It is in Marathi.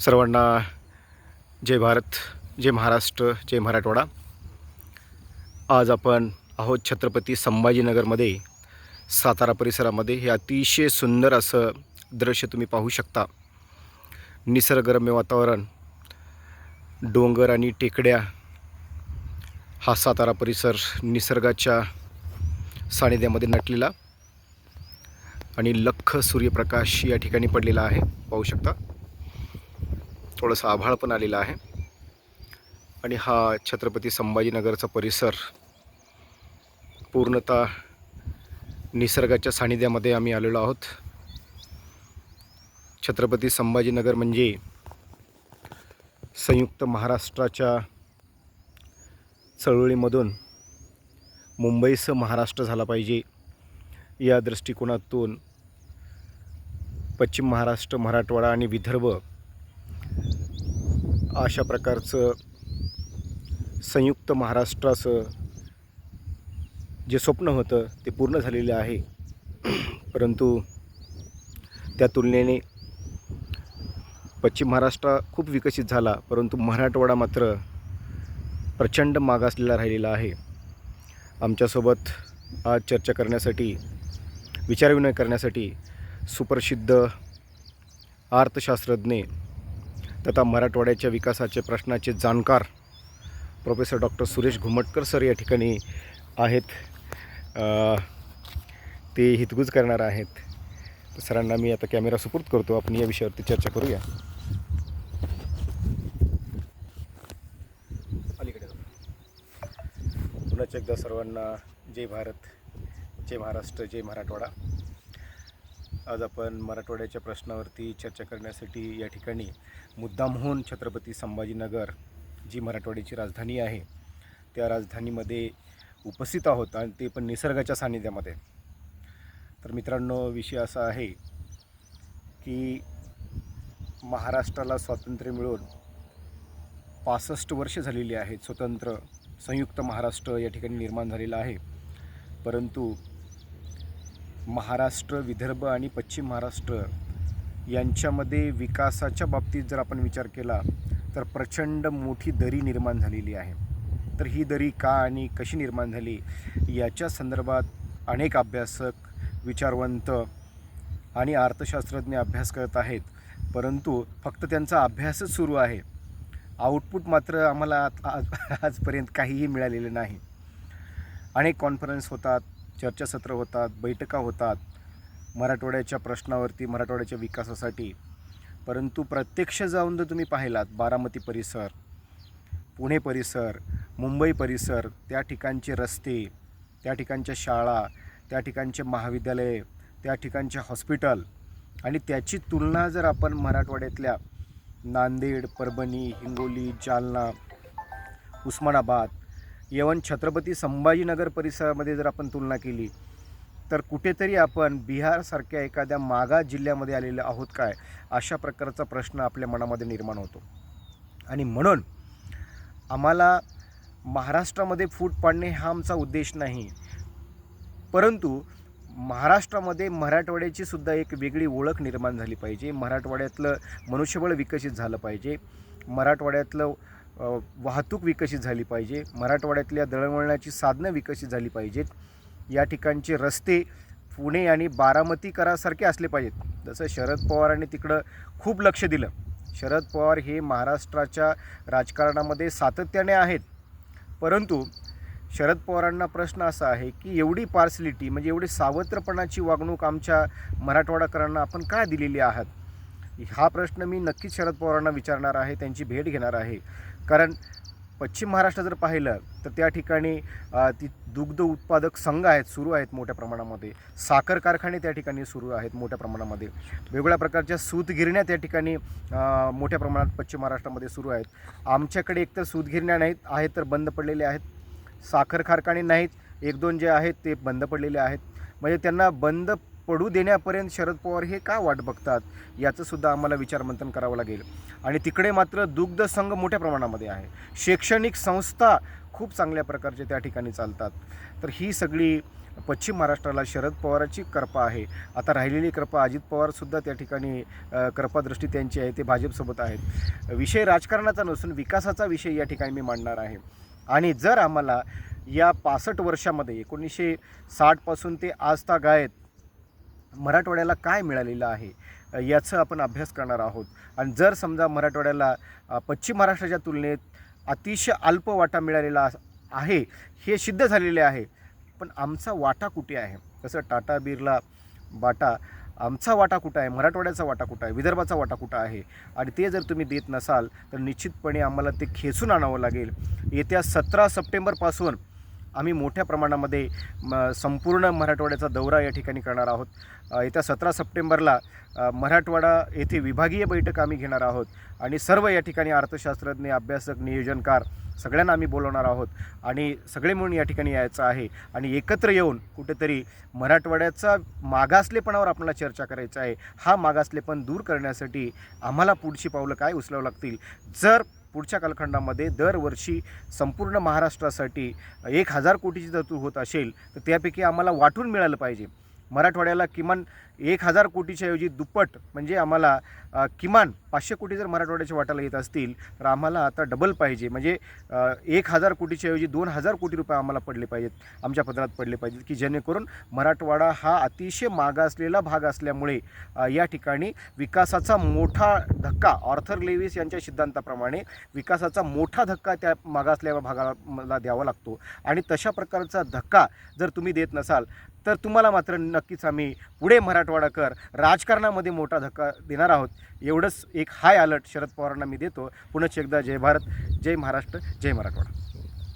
सर्वांना जय भारत जय महाराष्ट्र जय मराठवाडा. आज आपण आहोत छत्रपती संभाजीनगरमध्ये सातारा परिसरामध्ये. हे अतिशय सुंदर असं दृश्य तुम्ही पाहू शकता. निसर्गरम्य वातावरण डोंगर आणि टेकड्या. हा सातारा परिसर निसर्गाच्या सानिध्यामध्ये नटलेला आणि लख सूर्यप्रकाश या ठिकाणी पडलेला आहे. पाहू शकता. थोडंसं आभाळ पण आलेलं आहे. आणि हा छत्रपती संभाजीनगरचा परिसर पूर्णतः निसर्गाच्या सानिध्यामध्ये आम्ही आलेलो आहोत. छत्रपती संभाजीनगर म्हणजे संयुक्त महाराष्ट्राच्या चळवळीमधून मुंबईसह महाराष्ट्र झाला पाहिजे या दृष्टिकोनातून पश्चिम महाराष्ट्र मराठवाडा आणि विदर्भ अशा प्रकारचं संयुक्त महाराष्ट्राचं जे स्वप्न होतं ते पूर्ण झालेलं आहे. परंतु त्या तुलनेने पश्चिम महाराष्ट्र खूप विकसित झाला परंतु मराठवाडा मात्र प्रचंड मागासलेला राहिलेला आहे. आमच्यासोबत आज चर्चा करण्यासाठी विचारविनिमय करण्यासाठी सुप्रसिद्ध अर्थशास्त्रज्ञ तथा मराठवाड्याच्या विकासाचे प्रश्नाचे जाणकार professor doctor Suresh Ghumatkar sir या ठिकाणी आहेत. ते हितगुज करणार आहेत. तर सरांना मी आता कॅमेरा सुपूर्द करतो. आपण या विषयावरती चर्चा करूया. अलीकडे पुन्हा एकदा सर्वांना जय भारत जय महाराष्ट्र जय मराठवाडा. आज आपण मराठवाड्याच्या प्रश्नावरती चर्चा करण्यासाठी या ठिकाणी मुद्दामहून छत्रपती संभाजीनगर जी मराठवाड्याची राजधानी आहे त्या राजधानीमध्ये उपस्थित आहोत आणि ते पण निसर्गाच्या सानिध्यामध्ये. तर मित्रांनो विषय असा आहे की महाराष्ट्राला स्वातंत्र्य मिळून पासष्ट वर्ष झालेली आहेत. स्वतंत्र संयुक्त महाराष्ट्र या ठिकाणी निर्माण झालेला आहे. परंतु महाराष्ट्र विदर्भ आणि पश्चिम महाराष्ट्र यांच्यामध्ये विकासाच्या बाबतीत जर आपण विचार केला तर प्रचंड मोठी दरी निर्माण झालेली आहे. तर ही दरी का आणि कशी निर्माण झाली याच्या संदर्भात अनेक अभ्यासक विचारवंत आणि अर्थशास्त्रज्ञ अभ्यास करत आहेत. परंतु फक्त त्यांचा अभ्यासच सुरू आहे. आउटपुट मात्र आम्हाला आत- आज आजपर्यंत काहीही मिळालेलं नाही. अनेक कॉन्फरन्स होतात. चर्चासत्र होतात बैठका होतात मराठवाड्याच्या प्रश्नावरती मराठवाड्याच्या विकासासाठी. परंतु प्रत्यक्ष जाऊन जर तुम्ही पाहिलात बारामती परिसर पुणे परिसर मुंबई परिसर त्या ठिकाणचे रस्ते त्या ठिकाणच्या शाळा त्या ठिकाणचे महाविद्यालये त्या ठिकाणचे हॉस्पिटल आणि त्याची तुलना जर आपण मराठवाड्यातल्या नांदेड परभणी हिंगोली जालना उस्मानाबाद यवन छत्रपती संभाजीनगर परिसरामध्ये जर आपण तुलना केली तर कुठेतरी आपण बिहारसारख्या एखाद्या मागा जिल्ह्यामध्ये आलेले आहोत काय अशा प्रकारचा प्रश्न आपल्या मनामध्ये निर्माण होतो. आणि म्हणून आम्हाला महाराष्ट्रामध्ये फूट पाडणे हा आमचा उद्देश नाही. परंतु महाराष्ट्रामध्ये मराठवाड्याची सुद्धा एक वेगळी ओळख निर्माण झाली पाहिजे. मराठवाड्यातलं मनुष्यबळ विकसित झालं पाहिजे. मराठवाड्यातलं वाहतूक विकसित झाली पाहिजे. मराठवाड्यातल्या दळणवळणाची साधनं विकसित झाली पाहिजेत. या ठिकाणचे रस्ते पुणे आणि बारामतीकरासारखे असले पाहिजेत. जसं शरद पवारांनी तिकडं खूप लक्ष दिलं. शरद पवार हे महाराष्ट्राच्या राजकारणामध्ये सातत्याने आहेत. परंतु शरद पवारांना प्रश्न असा आहे की एवढी पार्सलिटी म्हणजे एवढी सावत्रपणाची वागणूक आमच्या मराठवाडाकरांना आपण का दिलेली आहात? हा प्रश्न मी नक्कीच शरद पवारांना विचारणार आहे त्यांची भेट घेणार आहे. कारण पश्चिम महाराष्ट्र जर पाहिलं तर त्या ठिकाणी ती दुग्ध उत्पादक संघ आहेत सुरू आहेत मोठ्या प्रमाणामध्ये. साखर कारखाने त्या ठिकाणी सुरू आहेत मोठ्या प्रमाणामध्ये. वेगवेगळ्या प्रकारच्या सूतगिरण्या त्या ठिकाणी मोठ्या प्रमाणात पश्चिम महाराष्ट्रामध्ये सुरू आहेत. आमच्याकडे एकतर सूतगिरण्या नाहीत आहेत तर बंद पडलेले आहेत. साखर कारखाने नाहीत एक दोन जे आहेत ते बंद पडलेले आहेत. म्हणजे त्यांना बंद पडू देण्यापर्यंत शरद पवार हे का वाट बघतात? याचं सुद्धा आम्हाला विचारमंथन करावं लागेल. आणि तिकडे मात्र दुग्ध संघ मोठ्या प्रमाणामध्ये आहे. शैक्षणिक संस्था खूप चांगल्या प्रकारचे त्या ठिकाणी चालतात. तर ही सगळी पश्चिम महाराष्ट्राला शरद पवाराची कृपा आहे. आता राहिलेली कृपा अजित पवारसुद्धा त्या ठिकाणी कृपादृष्टी त्यांची आहे. ते भाजपसोबत आहेत. विषय राजकारणाचा नसून विकासाचा विषय या ठिकाणी मी मांडणार आहे. आणि जर आम्हाला या पासष्ट वर्षामध्ये एकोणीसशे साठपासून ते आज गायत मराठवाड्याला काय मिळालेलं आहे याचं आपण अभ्यास करणार आहोत. आणि जर समजा मराठवाड्याला पश्चिम महाराष्ट्राच्या तुलनेत अतिशय अल्प वाटा मिळालेला आहे हे सिद्ध झालेले आहे. पण आमचा वाटा कुठे आहे? तसं टाटा बिर्ला बाटा आमचा वाटा कुठं आहे? मराठवाड्याचा वाटा कुठं आहे? विदर्भाचा वाटा कुठं आहे? आणि ते जर तुम्ही देत नसाल तर निश्चितपणे आम्हाला ते खेचून आणावं लागेल. येत्या सतरा सप्टेंबरपासून आम्ही मोठ्या प्रमाणामध्ये म संपूर्ण मराठवाड्याचा दौरा या ठिकाणी करणार आहोत. येत्या सतरा सप्टेंबरला मराठवाडा येथे विभागीय बैठक आम्ही घेणार आहोत आणि सर्व या ठिकाणी अर्थशास्त्रज्ञ अभ्यासक नियोजनकार सगळ्यांना आम्ही बोलवणार आहोत आणि सगळे म्हणून या ठिकाणी यायचं आहे आणि एकत्र येऊन कुठेतरी मराठवाड्याचा मागासलेपणावर आपल्याला चर्चा करायचा आहे. हा मागासलेपण दूर करण्यासाठी आम्हाला पुढची पावलं काय उचलावं लागतील? जर पुढच्या कालखंडामध्ये दरवर्षी संपूर्ण महाराष्ट्रासाठी एक हजार कोटीची तरतूद होत असेल तर त्यापैकी आम्हाला वाटून मिळालं पाहिजे. मराठवाड्याला किमान एक हजार कोटीच्या ऐवजी दुप्पट म्हणजे आम्हाला किमान पाचशे कोटी जर मराठवाड्याच्या वाट्याला येत असतील तर आम्हाला आता डबल पाहिजे. म्हणजे एक हजार कोटीच्या ऐवजी दोन हजार कोटी रुपये आम्हाला पडले पाहिजेत आमच्या पदरात पडले पाहिजेत की जेणेकरून मराठवाडा हा अतिशय मागासलेला भाग असल्यामुळे या ठिकाणी विकासाचा मोठा धक्का ऑर्थर लेविस यांच्या सिद्धांताप्रमाणे विकासाचा मोठा धक्का त्या मागासलेल्या भागाला द्यावा लागतो. आणि तशा प्रकारचा धक्का जर तुम्ही देत नसाल तर तुम्हाला मात्र नक्कीच आम्ही पुढे मराठवाडाकर राजकारणामध्ये मोठा धक्का देणार आहोत. एवढंच एक हाय अलर्ट शरद पवारांना मी देतो. पुनश्च एकदा जय भारत जय महाराष्ट्र जय मराठवाडा.